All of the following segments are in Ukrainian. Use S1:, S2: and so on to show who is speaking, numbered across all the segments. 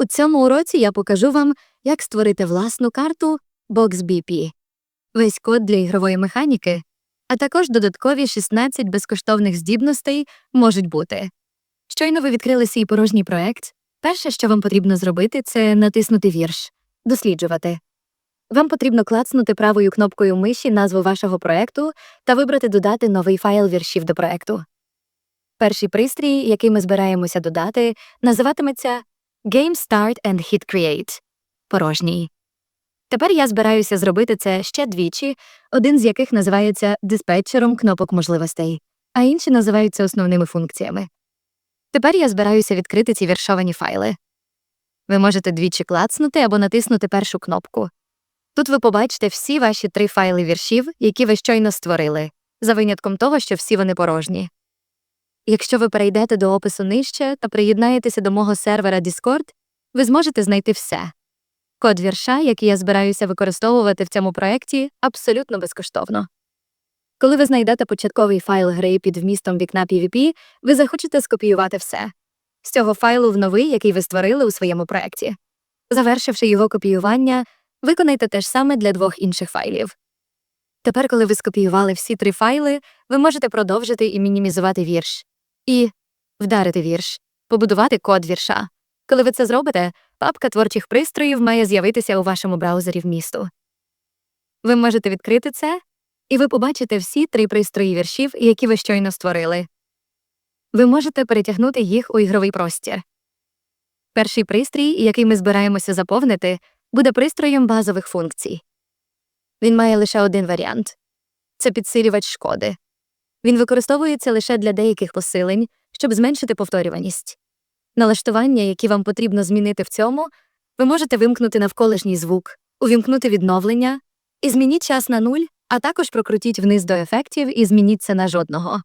S1: У цьому уроці я покажу вам, як створити власну карту BoxBP, весь код для ігрової механіки, а також додаткові 16 безкоштовних здібностей можуть бути. Щойно ви відкрили свій порожній проект. Перше, що вам потрібно зробити, це натиснути вірш, досліджувати. Вам потрібно клацнути правою кнопкою миші назву вашого проекту та вибрати додати новий файл віршів до проекту. Перший пристрій, який ми збираємося додати, називатиметься Game Start and Hit Create порожній. Тепер я збираюся зробити це ще двічі, один з яких називається диспетчером кнопок можливостей, а інші називаються основними функціями. Тепер я збираюся відкрити ці віршовані файли. Ви можете двічі клацнути або натиснути першу кнопку. Тут ви побачите всі ваші три файли віршів, які ви щойно створили, за винятком того, що всі вони порожні. Якщо ви перейдете до опису нижче та приєднаєтеся до мого сервера Discord, ви зможете знайти все. Код вірша, який я збираюся використовувати в цьому проєкті, абсолютно безкоштовно. Коли ви знайдете початковий файл гри під вмістом вікна PvP, ви захочете скопіювати все з цього файлу в новий, який ви створили у своєму проєкті. Завершивши його копіювання, виконайте те ж саме для двох інших файлів. Тепер, коли ви скопіювали всі три файли, ви можете продовжити і мінімізувати вірш, і вдарити вірш, побудувати код вірша. Коли ви це зробите, папка творчих пристроїв має з'явитися у вашому браузері вмісту. Ви можете відкрити це, і ви побачите всі три пристрої віршів, які ви щойно створили. Ви можете перетягнути їх у ігровий простір. Перший пристрій, який ми збираємося заповнити, буде пристроєм базових функцій. Він має лише один варіант це підсилювач шкоди. Він використовується лише для деяких посилень, щоб зменшити повторюваність. Налаштування, які вам потрібно змінити в цьому, ви можете вимкнути навколишній звук, увімкнути відновлення і змініть час на нуль, а також прокрутіть вниз до ефектів і змініть це на жодного.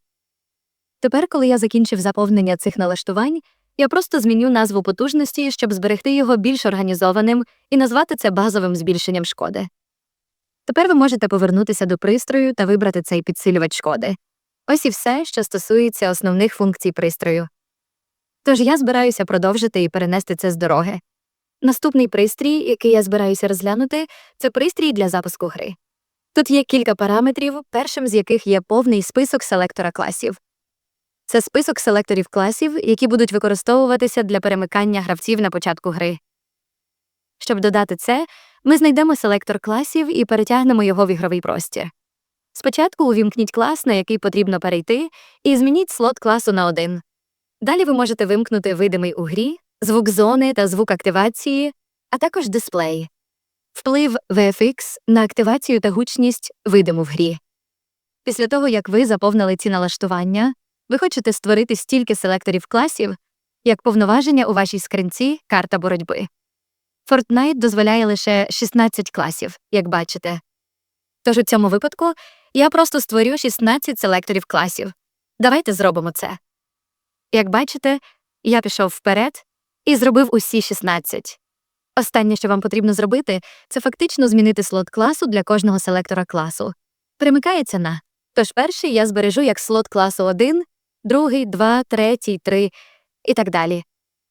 S1: Тепер, коли я закінчив заповнення цих налаштувань, я просто зміню назву потужності, щоб зберегти його більш організованим і назвати це базовим збільшенням шкоди. Тепер ви можете повернутися до пристрою та вибрати цей підсилювач шкоди. Ось і все, що стосується основних функцій пристрою. Тож я збираюся продовжити і перенести це з дороги. Наступний пристрій, який я збираюся розглянути, це пристрій для запуску гри. Тут є кілька параметрів, першим з яких є повний список селектора класів. Це список селекторів класів, які будуть використовуватися для перемикання гравців на початку гри. Щоб додати це, ми знайдемо селектор класів і перетягнемо його в ігровий простір. Спочатку увімкніть клас, на який потрібно перейти, і змініть слот класу на один. Далі ви можете вимкнути видимий у грі, звук зони та звук активації, а також дисплей, вплив VFX на активацію та гучність видиму в грі. Після того, як ви заповнили ці налаштування, ви хочете створити стільки селекторів класів, як повноваження у вашій скринці карта боротьби. Fortnite дозволяє лише 16 класів, як бачите. Тож у цьому випадку я просто створю 16 селекторів класів. Давайте зробимо це. Як бачите, я пішов вперед і зробив усі 16. Останнє, що вам потрібно зробити, це фактично змінити слот класу для кожного селектора класу. Перемикається на. Тож перший я збережу як слот класу 1, другий, 2, третій, 3 і так далі.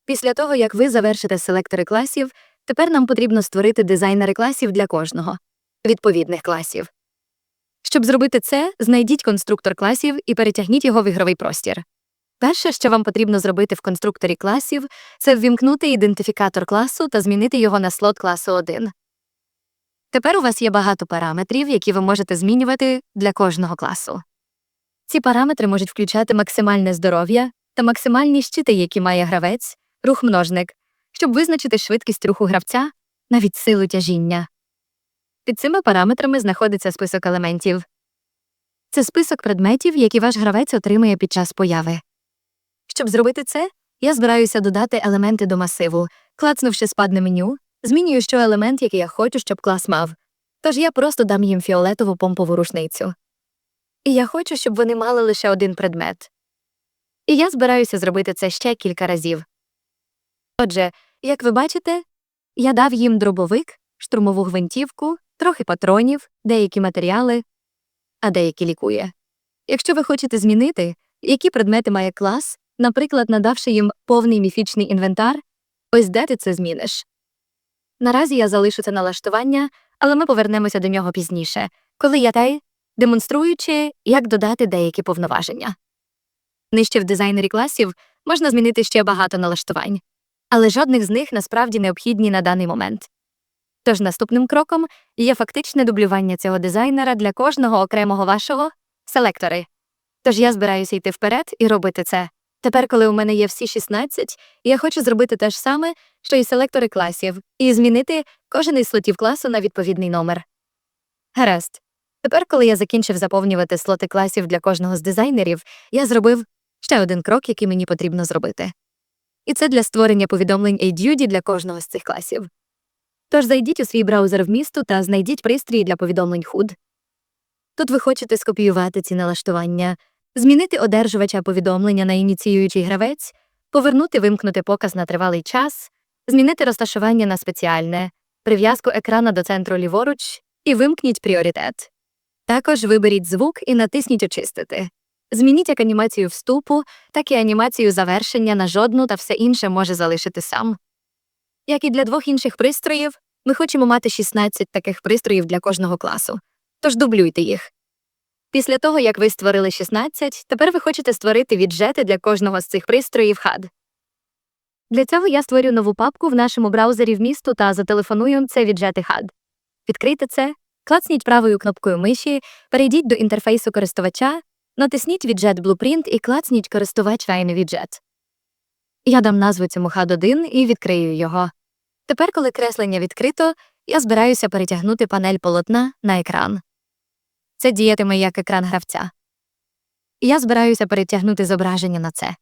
S1: Після того, як ви завершите селектори класів, тепер нам потрібно створити дизайнери класів для кожного відповідних класів. Щоб зробити це, знайдіть конструктор класів і перетягніть його в ігровий простір. Перше, що вам потрібно зробити в конструкторі класів, це ввімкнути ідентифікатор класу та змінити його на слот класу 1. Тепер у вас є багато параметрів, які ви можете змінювати для кожного класу. Ці параметри можуть включати максимальне здоров'я та максимальні щити, які має гравець, рух множник, щоб визначити швидкість руху гравця, навіть силу тяжіння. Під цими параметрами знаходиться список елементів. Це список предметів, які ваш гравець отримує під час появи. Щоб зробити це, я збираюся додати елементи до масиву, клацнувши спадне меню, змінюю що елемент, який я хочу, щоб клас мав. Тож я просто дам їм фіолетову помпову рушницю. І я хочу, щоб вони мали лише один предмет. І я збираюся зробити це ще кілька разів. Отже, як ви бачите, я дав їм дробовик, штурмову гвинтівку, трохи патронів, деякі матеріали, а деякі лікує. Якщо ви хочете змінити, які предмети має клас, наприклад, надавши їм повний міфічний інвентар, Ось де ти це зміниш. Наразі я залишу це налаштування, але ми повернемося до нього пізніше, коли я тай, демонструючи, як додати деякі повноваження. Нижче в дизайнері класів можна змінити ще багато налаштувань, але жодних з них насправді необхідні на даний момент. Тож наступним кроком є фактичне дублювання цього дизайнера для кожного окремого вашого селектори. Тож я збираюся йти вперед і робити це. Тепер, коли у мене є всі 16, я хочу зробити те ж саме, що і селектори класів, і змінити кожен із слотів класу на відповідний номер. Гаразд. Тепер, коли я закінчив заповнювати слоти класів для кожного з дизайнерів, я зробив ще один крок, який мені потрібно зробити. І це для створення повідомлень ADUD для кожного з цих класів. Тож зайдіть у свій браузер вмісту та знайдіть пристрій для повідомлень HUD. Тут ви хочете скопіювати ці налаштування, змінити одержувача повідомлення на ініціюючий гравець, повернути вимкнути показ на тривалий час, змінити розташування на спеціальне, прив'язку екрана до центру ліворуч і вимкніть пріоритет. Також виберіть звук і натисніть Очистити. Змініть як анімацію вступу, так і анімацію завершення на жодну та все інше може залишити сам. Як і для двох інших пристроїв, ми хочемо мати 16 таких пристроїв для кожного класу. Тож дублюйте їх. Після того, як ви створили 16, тепер ви хочете створити віджети для кожного з цих пристроїв HUD. Для цього я створю нову папку в нашому браузері вмісту та зателефоную це віджети HUD. Відкрийте це, клацніть правою кнопкою миші, перейдіть до інтерфейсу користувача, натисніть віджет Blueprint і клацніть користувач Вайни віджет. Я дам назву цьому HUD 1 і відкрию його. Тепер, коли креслення відкрито, я збираюся перетягнути панель полотна на екран. Це діятиме як екран гравця. Я збираюся перетягнути зображення на це.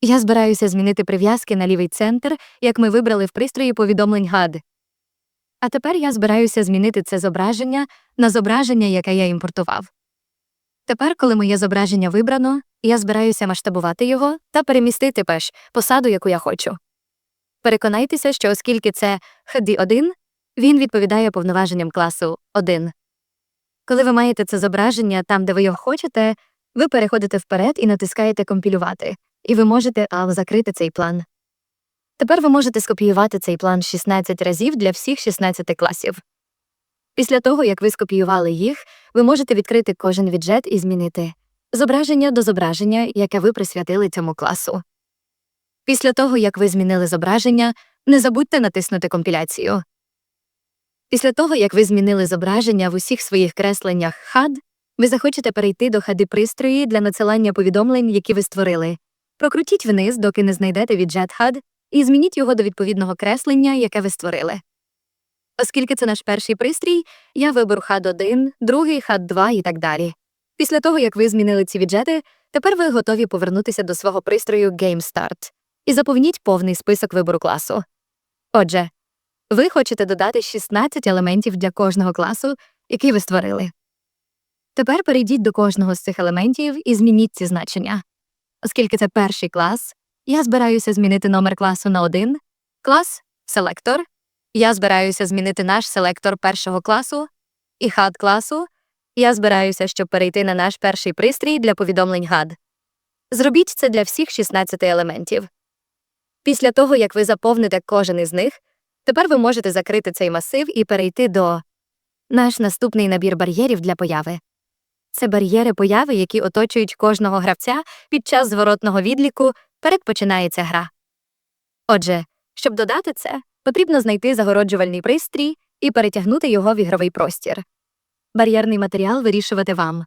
S1: Я збираюся змінити прив'язки на лівий центр, як ми вибрали в пристрої повідомлень GAD. А тепер я збираюся змінити це зображення на зображення, яке я імпортував. Тепер, коли моє зображення вибрано, я збираюся масштабувати його та перемістити пеш посаду, яку я хочу. Переконайтеся, що оскільки це HD1, він відповідає повноваженням класу 1. Коли ви маєте це зображення там, де ви його хочете, ви переходите вперед і натискаєте компілювати, і ви можете а, закрити цей план. Тепер ви можете скопіювати цей план 16 разів для всіх 16 класів. Після того, як ви скопіювали їх, ви можете відкрити кожен віджет і змінити зображення до зображення, яке ви присвятили цьому класу. Після того, як ви змінили зображення, не забудьте натиснути компіляцію. Після того, як ви змінили зображення в усіх своїх кресленнях HUD, ви захочете перейти до хади пристрої для надсилання повідомлень, які ви створили. Прокрутіть вниз, доки не знайдете віджет HUD, і змініть його до відповідного креслення, яке ви створили. Оскільки це наш перший пристрій, я виберу HUD 1, другий HUD 2 і так далі. Після того, як ви змінили ці віджети, тепер ви готові повернутися до свого пристрою GameStart і заповніть повний список вибору класу. Отже, ви хочете додати 16 елементів для кожного класу, який ви створили. Тепер перейдіть до кожного з цих елементів і змініть ці значення. Оскільки це перший клас, я збираюся змінити номер класу на один, клас селектор. Я збираюся змінити наш селектор першого класу і HUD класу. Я збираюся, щоб перейти на наш перший пристрій для повідомлень HUD. Зробіть це для всіх 16 елементів. Після того, як ви заповните кожен із них, тепер ви можете закрити цей масив і перейти до наш наступний набір бар'єрів для появи. Це бар'єри появи, які оточують кожного гравця під час зворотного відліку, перед починається гра. Отже, щоб додати це, потрібно знайти загороджувальний пристрій і перетягнути його в ігровий простір. Бар'єрний матеріал вирішувати вам.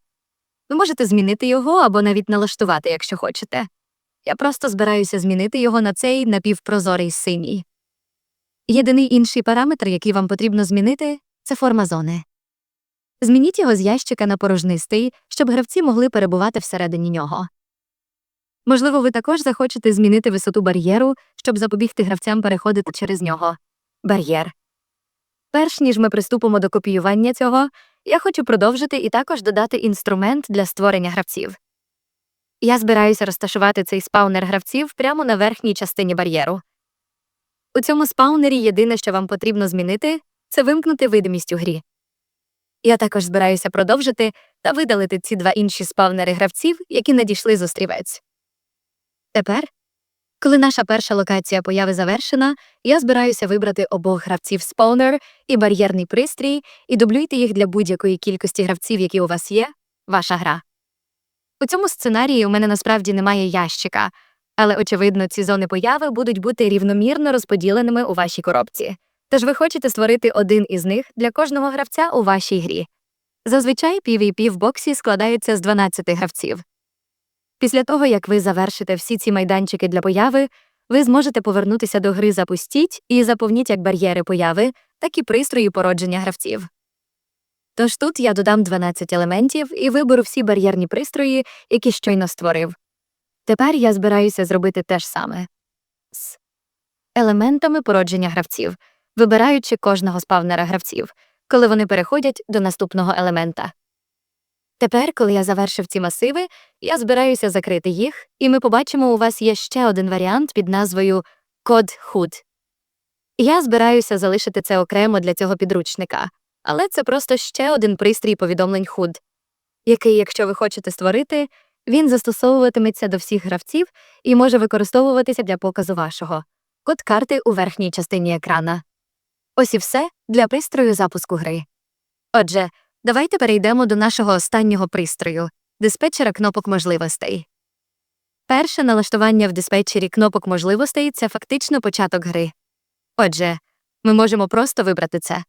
S1: Ви можете змінити його або навіть налаштувати, якщо хочете. Я просто збираюся змінити його на цей напівпрозорий синій. Єдиний інший параметр, який вам потрібно змінити, це форма зони. Змініть його з ящика на порожнистий, щоб гравці могли перебувати всередині нього. Можливо, ви також захочете змінити висоту бар'єру, щоб запобігти гравцям переходити через нього. Бар'єр. Перш ніж ми приступимо до копіювання цього, я хочу продовжити і також додати інструмент для створення гравців. Я збираюся розташувати цей спаунер гравців прямо на верхній частині бар'єру. У цьому спаунері єдине, що вам потрібно змінити, це вимкнути видимість у грі. Я також збираюся продовжити та видалити ці два інші спавнери гравців, які надійшли з острівець. Тепер Коли наша перша локація появи завершена, я збираюся вибрати обох гравців спаунер і бар'єрний пристрій і дублюйте їх для будь-якої кількості гравців, які у вас є, ваша гра. У цьому сценарії у мене насправді немає ящика, але, очевидно, ці зони появи будуть бути рівномірно розподіленими у вашій коробці. Тож ви хочете створити один із них для кожного гравця у вашій грі. Зазвичай PvP в боксі складається з 12 гравців. Після того, як ви завершите всі ці майданчики для появи, ви зможете повернутися до гри Запустіть і заповніть як бар'єри появи, так і пристрої породження гравців. Тож тут я додам 12 елементів і виберу всі бар'єрні пристрої, які щойно створив. Тепер я збираюся зробити те ж саме з елементами породження гравців, вибираючи кожного спавнера гравців, коли вони переходять до наступного елемента. Тепер, коли я завершив ці масиви, я збираюся закрити їх, і ми побачимо, у вас є ще один варіант під назвою код HUD. Я збираюся залишити це окремо для цього підручника, але це просто ще один пристрій повідомлень HUD, який, якщо ви хочете створити, він застосовуватиметься до всіх гравців і може використовуватися для показу вашого код карти у верхній частині екрана. Ось і все для пристрою запуску гри. Отже, давайте перейдемо до нашого останнього пристрою диспетчера кнопок можливостей. Перше налаштування в диспетчері кнопок можливостей це фактично початок гри. Отже, ми можемо просто вибрати це.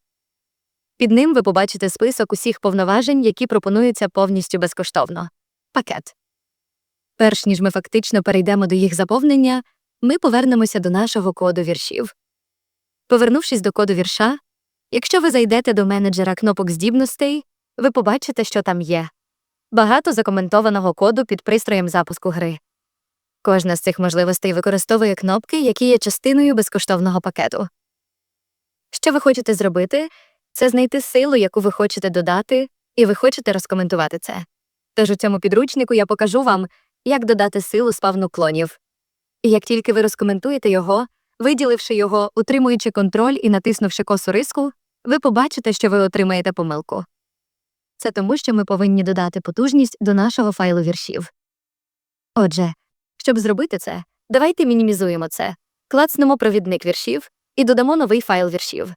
S1: Під ним ви побачите список усіх повноважень, які пропонуються повністю безкоштовно. Пакет. Перш ніж ми фактично перейдемо до їх заповнення, ми повернемося до нашого коду віршів. Повернувшись до коду вірша, якщо ви зайдете до менеджера кнопок здібностей, ви побачите, що там є багато закоментованого коду під пристроєм запуску гри. Кожна з цих можливостей використовує кнопки, які є частиною безкоштовного пакету. Що ви хочете зробити, це знайти силу, яку ви хочете додати, і ви хочете розкоментувати це. Тож у цьому підручнику я покажу вам, як додати силу спавну клонів. І як тільки ви розкоментуєте його, виділивши його, утримуючи контроль і натиснувши косу риску, ви побачите, що ви отримаєте помилку. Це тому, що ми повинні додати потужність до нашого файлу віршів. Отже, щоб зробити це, давайте мінімізуємо це, клацнемо провідник віршів і додамо новий файл віршів.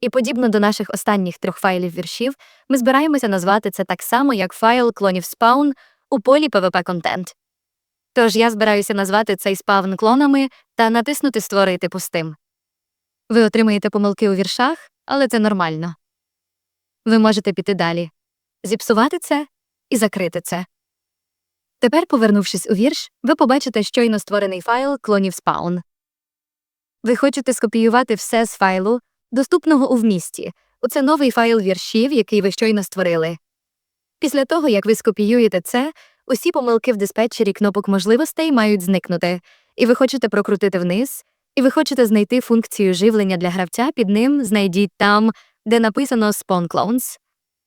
S1: І подібно до наших останніх трьох файлів віршів, ми збираємося назвати це так само, як файл клонів spawn у полі PvP Content. Тож я збираюся назвати цей спавн клонами та натиснути Створити пустим. Ви отримаєте помилки у віршах, але це нормально. Ви можете піти далі, зіпсувати це і закрити це. Тепер, повернувшись у вірш, ви побачите щойно створений файл клонів spawn. Ви хочете скопіювати все з файлу, доступного у вмісті. Оце новий файл віршів, який ви щойно створили. Після того, як ви скопіюєте це, усі помилки в диспетчері кнопок можливостей мають зникнути, і ви хочете прокрутити вниз, і ви хочете знайти функцію живлення для гравця під ним, знайдіть там, де написано Spawn Clones,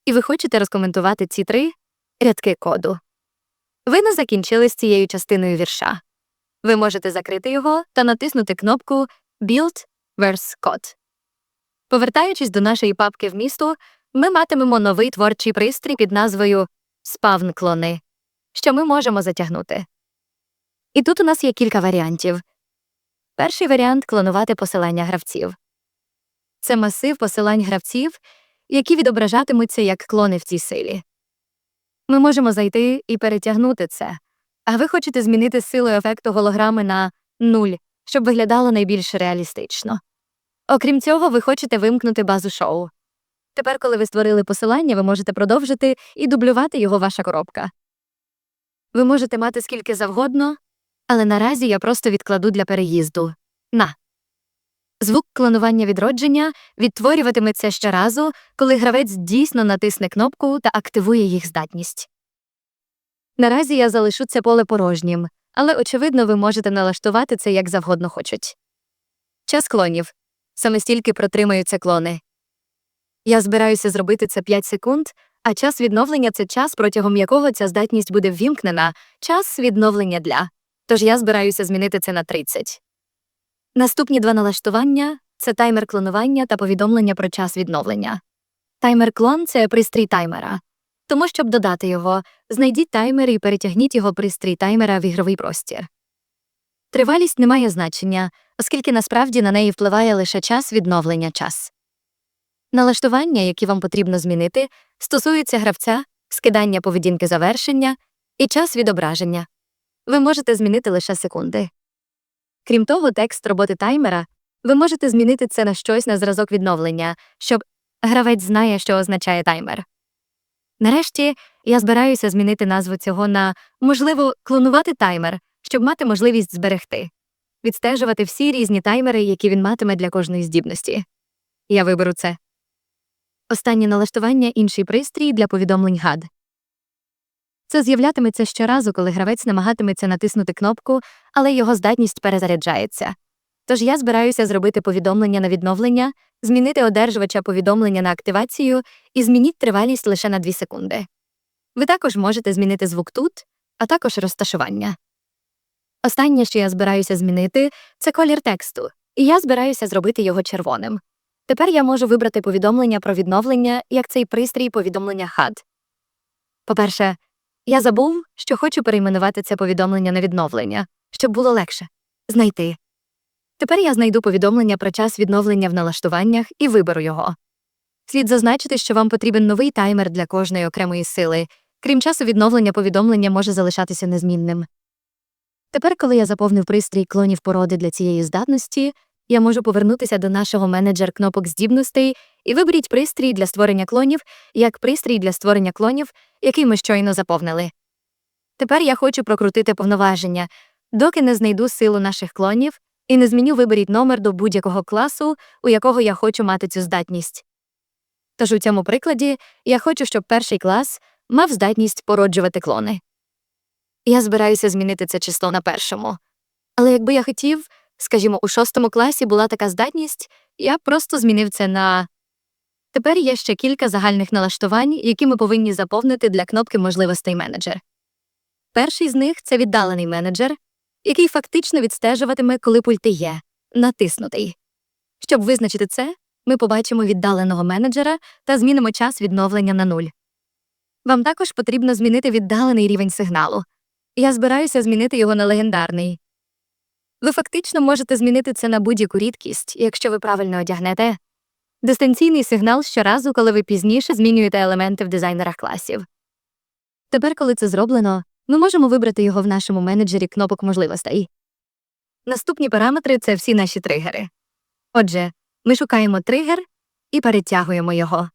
S1: і ви хочете розкоментувати ці три рядки коду. Ви не закінчили з цією частиною вірша. Ви можете закрити його та натиснути кнопку Build Verse Code. Повертаючись до нашої папки вмісту, ми матимемо новий творчий пристрій під назвою Спавн клони, що ми можемо затягнути. І тут у нас є кілька варіантів. Перший варіант клонувати посилання гравців. Це масив посилань гравців, які відображатимуться як клони в цій силі. Ми можемо зайти і перетягнути це, а ви хочете змінити силу ефекту голограми на нуль, щоб виглядало найбільш реалістично. Окрім цього, ви хочете вимкнути базу шоу. Тепер, коли ви створили посилання, ви можете продовжити і дублювати його ваша коробка. Ви можете мати скільки завгодно, але наразі я просто відкладу для переїзду. На. Звук клонування відродження відтворюватиметься щоразу, коли гравець дійсно натисне кнопку та активує їх здатність. Наразі я залишу це поле порожнім, але, очевидно, ви можете налаштувати це як завгодно хочуть. Час клонів. Саме стільки протримаються клони. Я збираюся зробити це 5 секунд, а час відновлення це час, протягом якого ця здатність буде ввімкнена, час відновлення для. Тож я збираюся змінити це на 30. Наступні два налаштування це таймер клонування та повідомлення про час відновлення. Таймер клон це пристрій таймера. Тому, щоб додати його, знайдіть таймер і перетягніть його пристрій таймера в ігровий простір. Тривалість не має значення, оскільки насправді на неї впливає лише час відновлення час. Налаштування, які вам потрібно змінити, стосуються гравця, скидання поведінки завершення і час відображення. Ви можете змінити лише секунди. Крім того, текст роботи таймера ви можете змінити це на щось на зразок відновлення, щоб гравець знає, що означає таймер. Нарешті я збираюся змінити назву цього на можливо клонувати таймер, щоб мати можливість зберегти, відстежувати всі різні таймери, які він матиме для кожної здібності. Я виберу це. Останнє налаштування інший пристрій для повідомлень GAD. Це з'являтиметься щоразу, коли гравець намагатиметься натиснути кнопку, але його здатність перезаряджається. Тож я збираюся зробити повідомлення на відновлення, змінити одержувача повідомлення на активацію і змініть тривалість лише на 2 секунди. Ви також можете змінити звук тут, а також розташування. Останнє, що я збираюся змінити, це колір тексту, і я збираюся зробити його червоним. Тепер я можу вибрати повідомлення про відновлення, як цей пристрій повідомлення HUD. По-перше, я забув, що хочу перейменувати це повідомлення на відновлення, щоб було легше знайти. Тепер я знайду повідомлення про час відновлення в налаштуваннях і виберу його. Слід зазначити, що вам потрібен новий таймер для кожної окремої сили, крім часу відновлення повідомлення може залишатися незмінним. Тепер, коли я заповнив пристрій клонів породи для цієї здатності, я можу повернутися до нашого менеджер кнопок здібностей і виберіть пристрій для створення клонів як пристрій для створення клонів, який ми щойно заповнили. Тепер я хочу прокрутити повноваження, доки не знайду силу наших клонів і не зміню виберіть номер до будь-якого класу, у якого я хочу мати цю здатність. Тож у цьому прикладі я хочу, щоб перший клас мав здатність породжувати клони. Я збираюся змінити це число на першому. Але якби я хотів, скажімо, у шостому класі була така здатність, я просто змінив це на. Тепер є ще кілька загальних налаштувань, які ми повинні заповнити для кнопки можливостей менеджер. Перший з них це віддалений менеджер, який фактично відстежуватиме, коли пульти є, натиснутий. Щоб визначити це, ми побачимо віддаленого менеджера та змінимо час відновлення на нуль. Вам також потрібно змінити віддалений рівень сигналу. Я збираюся змінити його на легендарний. Ви фактично можете змінити це на будь-яку рідкість, якщо ви правильно одягнете. Дистанційний сигнал щоразу, коли ви пізніше змінюєте елементи в дизайнерах класів. Тепер, коли це зроблено, ми можемо вибрати його в нашому менеджері кнопок можливостей. Наступні параметри це всі наші тригери. Отже, ми шукаємо тригер і перетягуємо його.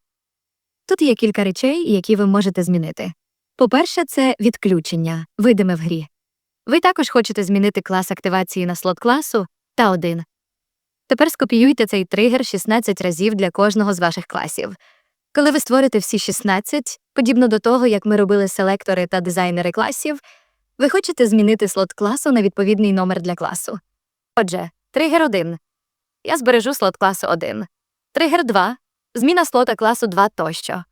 S1: Тут є кілька речей, які ви можете змінити. По-перше, це відключення, видиме в грі. Ви також хочете змінити клас активації на слот класу та один. Тепер скопіюйте цей тригер 16 разів для кожного з ваших класів. Коли ви створите всі 16, подібно до того, як ми робили селектори та дизайнери класів, ви хочете змінити слот класу на відповідний номер для класу. Отже, тригер 1. Я збережу слот класу 1. Тригер 2. Зміна слота класу 2 тощо.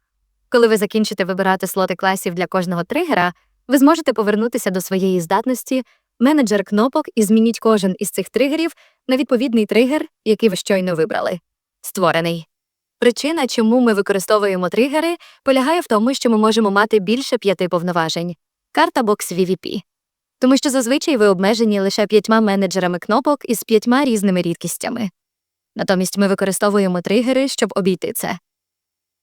S1: Коли ви закінчите вибирати слоти класів для кожного тригера, ви зможете повернутися до своєї здатності, менеджер кнопок і змініть кожен із цих тригерів на відповідний тригер, який ви щойно вибрали. Створений. Причина, чому ми використовуємо тригери, полягає в тому, що ми можемо мати більше п'яти повноважень. Карта бокс VVP. Тому що зазвичай ви обмежені лише п'ятьма менеджерами кнопок із п'ятьма різними рідкістями. Натомість ми використовуємо тригери, щоб обійти це.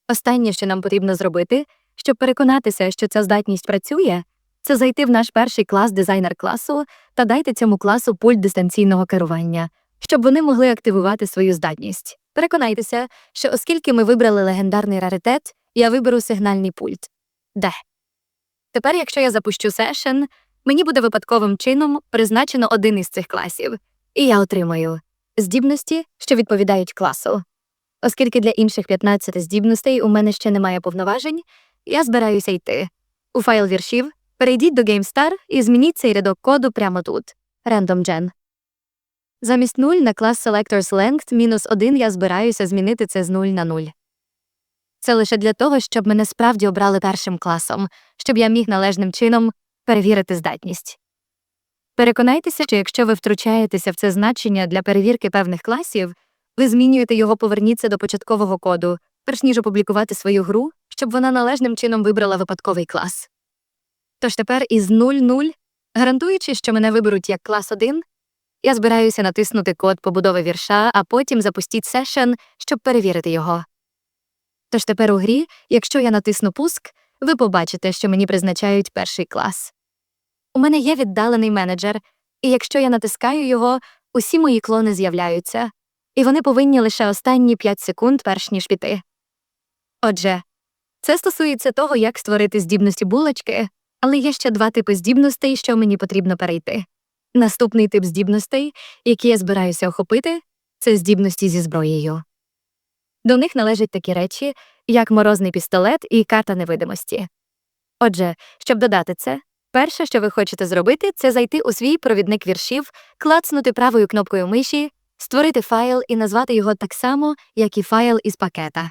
S1: Останнє, що нам потрібно зробити, щоб переконатися, що ця здатність працює, це зайти в наш перший клас дизайнер класу та дайте цьому класу пульт дистанційного керування, щоб вони могли активувати свою здатність. Переконайтеся, що оскільки ми вибрали легендарний раритет, я виберу сигнальний пульт. Де? Тепер, якщо я запущу сешн, мені буде випадковим чином призначено один із цих класів, і я отримаю здібності, що відповідають класу. Оскільки для інших 15 здібностей у мене ще немає повноважень, я збираюся йти. У файл віршів перейдіть до GameStar і змініть цей рядок коду прямо тут. RandomGen. Замість 0 на клас Selectors Length мінус 1 я збираюся змінити це з 0 на 0. Це лише для того, щоб мене справді обрали першим класом, щоб я міг належним чином перевірити здатність. Переконайтеся, що якщо ви втручаєтеся в це значення для перевірки певних класів, ви змінюєте його поверніться до початкового коду, перш ніж опублікувати свою гру, щоб вона належним чином вибрала випадковий клас. Тож тепер із 0-0, гарантуючи, що мене виберуть як клас 1, я збираюся натиснути код побудови вірша, а потім запустіть сешен, щоб перевірити його. Тож тепер у грі, якщо я натисну пуск, ви побачите, що мені призначають перший клас. У мене є віддалений менеджер, і якщо я натискаю його, усі мої клони з'являються, і вони повинні лише останні 5 секунд, перш ніж піти. Отже, це стосується того, як створити здібності булочки, але є ще два типи здібностей, що мені потрібно перейти. Наступний тип здібностей, які я збираюся охопити, це здібності зі зброєю. До них належать такі речі, як морозний пістолет і карта невидимості. Отже, щоб додати це, перше, що ви хочете зробити, це зайти у свій провідник віршів, клацнути правою кнопкою миші, створити файл і назвати його так само, як і файл із пакета.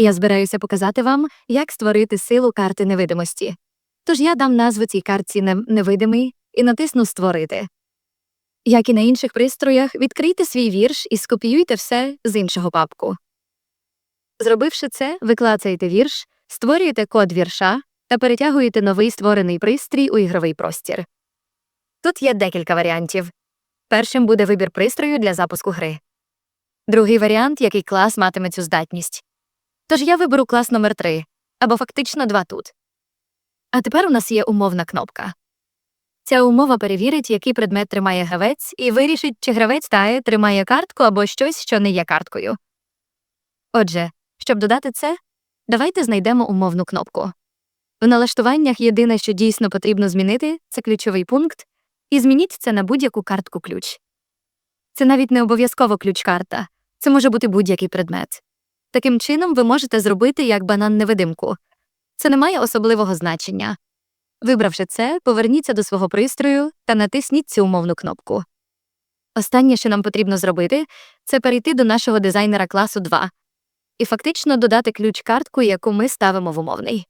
S1: Я збираюся показати вам, як створити силу карти невидимості. Тож я дам назву цій картці невидимий і натисну Створити. Як і на інших пристроях, відкрийте свій вірш і скопіюйте все з іншого папку. Зробивши це, ви клацаєте вірш, створюєте код вірша та перетягуєте новий створений пристрій у ігровий простір. Тут є декілька варіантів. Першим буде вибір пристрою для запуску гри. Другий варіант, який клас матиме цю здатність. Тож я виберу клас номер 3 або фактично два тут. А тепер у нас є умовна кнопка. Ця умова перевірить, який предмет тримає гравець, і вирішить, чи гравець тає тримає картку або щось, що не є карткою. Отже, щоб додати це, давайте знайдемо умовну кнопку. В налаштуваннях єдине, що дійсно потрібно змінити, це ключовий пункт, і змініть це на будь-яку картку ключ. Це навіть не обов'язково ключ-карта, це може бути будь-який предмет. Таким чином, ви можете зробити як банан невидимку. Це не має особливого значення. Вибравши це, поверніться до свого пристрою та натисніть цю умовну кнопку. Останнє, що нам потрібно зробити, це перейти до нашого дизайнера класу 2 і фактично додати ключ-картку, яку ми ставимо в умовний.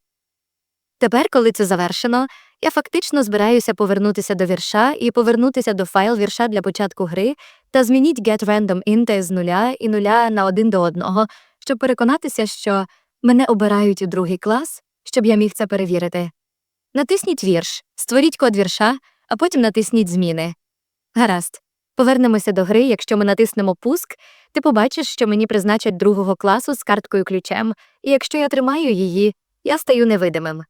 S1: Тепер, коли це завершено, я фактично збираюся повернутися до вірша і повернутися до файл вірша для початку гри та змініть getRandomInt з нуля і нуля на один до одного, щоб переконатися, що мене обирають у другий клас, щоб я міг це перевірити. Натисніть вірш, створіть код вірша, а потім натисніть зміни. Гаразд. Повернемося до гри, якщо ми натиснемо пуск, ти побачиш, що мені призначать другого класу з карткою ключем, і якщо я тримаю її, я стаю невидимим.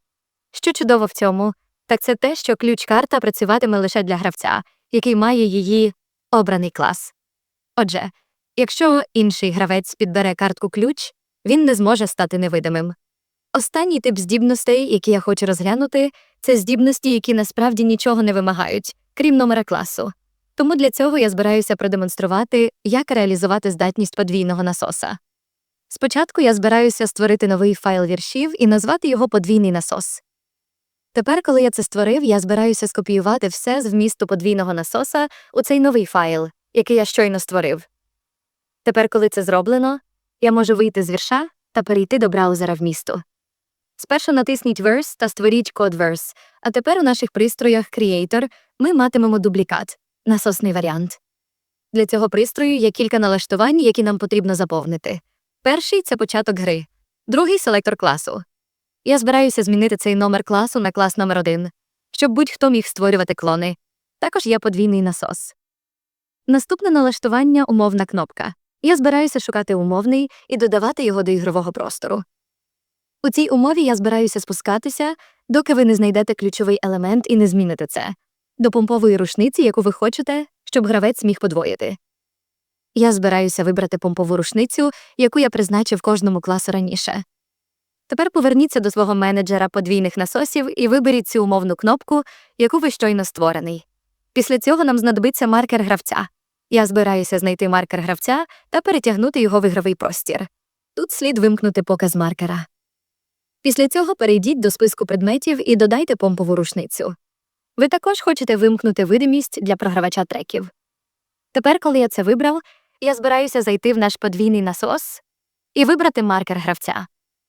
S1: Що чудово в цьому, так це те, що ключ-карта працюватиме лише для гравця, який має її обраний клас. Отже, якщо інший гравець підбере картку ключ, він не зможе стати невидимим. Останній тип здібностей, які я хочу розглянути, це здібності, які насправді нічого не вимагають, крім номера класу. Тому для цього я збираюся продемонструвати, як реалізувати здатність подвійного насоса. Спочатку я збираюся створити новий файл віршів і назвати його подвійний насос. Тепер, коли я це створив, я збираюся скопіювати все з вмісту подвійного насоса у цей новий файл, який я щойно створив. Тепер, коли це зроблено, я можу вийти з вірша та перейти до браузера вмісту. Спершу натисніть Verse та створіть код Verse, а тепер у наших пристроях Creator ми матимемо дублікат насосний варіант. Для цього пристрою є кілька налаштувань, які нам потрібно заповнити. Перший це початок гри, другий селектор класу. Я збираюся змінити цей номер класу на клас номер 1 щоб будь-хто міг створювати клони. Також є подвійний насос. Наступне налаштування умовна кнопка. Я збираюся шукати умовний і додавати його до ігрового простору. У цій умові я збираюся спускатися, доки ви не знайдете ключовий елемент і не зміните це до помпової рушниці, яку ви хочете, щоб гравець міг подвоїти. Я збираюся вибрати помпову рушницю, яку я призначив кожному класу раніше. Тепер поверніться до свого менеджера подвійних насосів і виберіть цю умовну кнопку, яку ви щойно створений. Після цього нам знадобиться маркер гравця. Я збираюся знайти маркер гравця та перетягнути його в ігровий простір. Тут слід вимкнути показ маркера. Після цього перейдіть до списку предметів і додайте помпову рушницю. Ви також хочете вимкнути видимість для програвача треків. Тепер, коли я це вибрав, я збираюся зайти в наш подвійний насос і вибрати маркер гравця.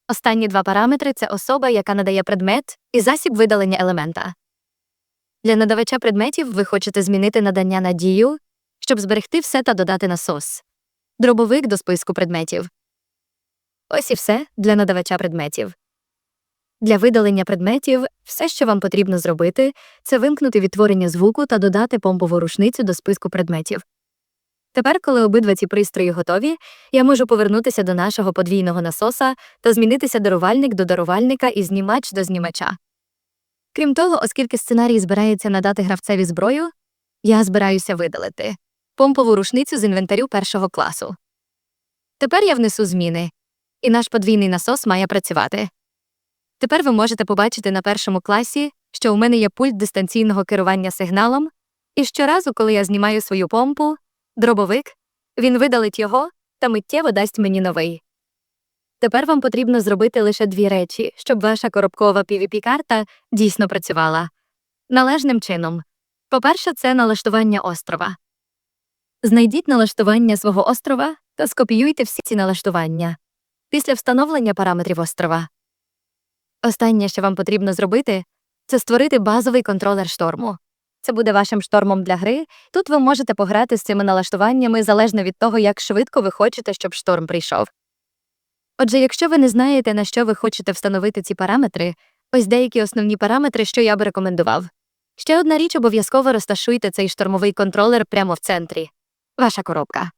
S1: Останні два параметри це особа, яка надає предмет, і засіб видалення елемента. Для надавача предметів ви хочете змінити надання на дію, щоб зберегти все та додати насос. Дробовик до списку предметів. Ось і все для надавача предметів. Для видалення предметів все, що вам потрібно зробити, це вимкнути відтворення звуку та додати помпову рушницю до списку предметів. Тепер, коли обидва ці пристрої готові, я можу повернутися до нашого подвійного насоса та змінитися дарувальник до дарувальника і знімач до знімача. Крім того, оскільки сценарій збирається надати гравцеві зброю, я збираюся видалити помпову рушницю з інвентарю першого класу. Тепер я внесу зміни, і наш подвійний насос має працювати. Тепер ви можете побачити на першому класі, що у мене є пульт дистанційного керування сигналом, і щоразу, коли я знімаю свою помпу, дробовик, він видалить його та миттєво дасть мені новий. Тепер вам потрібно зробити лише дві речі, щоб ваша коробкова PvP-карта дійсно працювала. Належним чином. По-перше, це налаштування острова. Знайдіть налаштування свого острова та скопіюйте всі ці налаштування після встановлення параметрів острова. Останнє, що вам потрібно зробити, це створити базовий контролер шторму. Це буде вашим штормом для гри. Тут ви можете пограти з цими налаштуваннями залежно від того, як швидко ви хочете, щоб шторм прийшов. Отже, якщо ви не знаєте, на що ви хочете встановити ці параметри, ось деякі основні параметри, що я би рекомендував. Ще одна річ обов'язково розташуйте цей штормовий контролер прямо в центрі. Ваша коробка.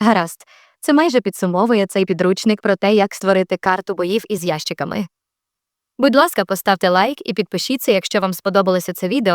S1: Гаразд, це майже підсумовує цей підручник про те, як створити карту боїв із ящиками. Будь ласка, поставте лайк і підпишіться, якщо вам сподобалося це відео,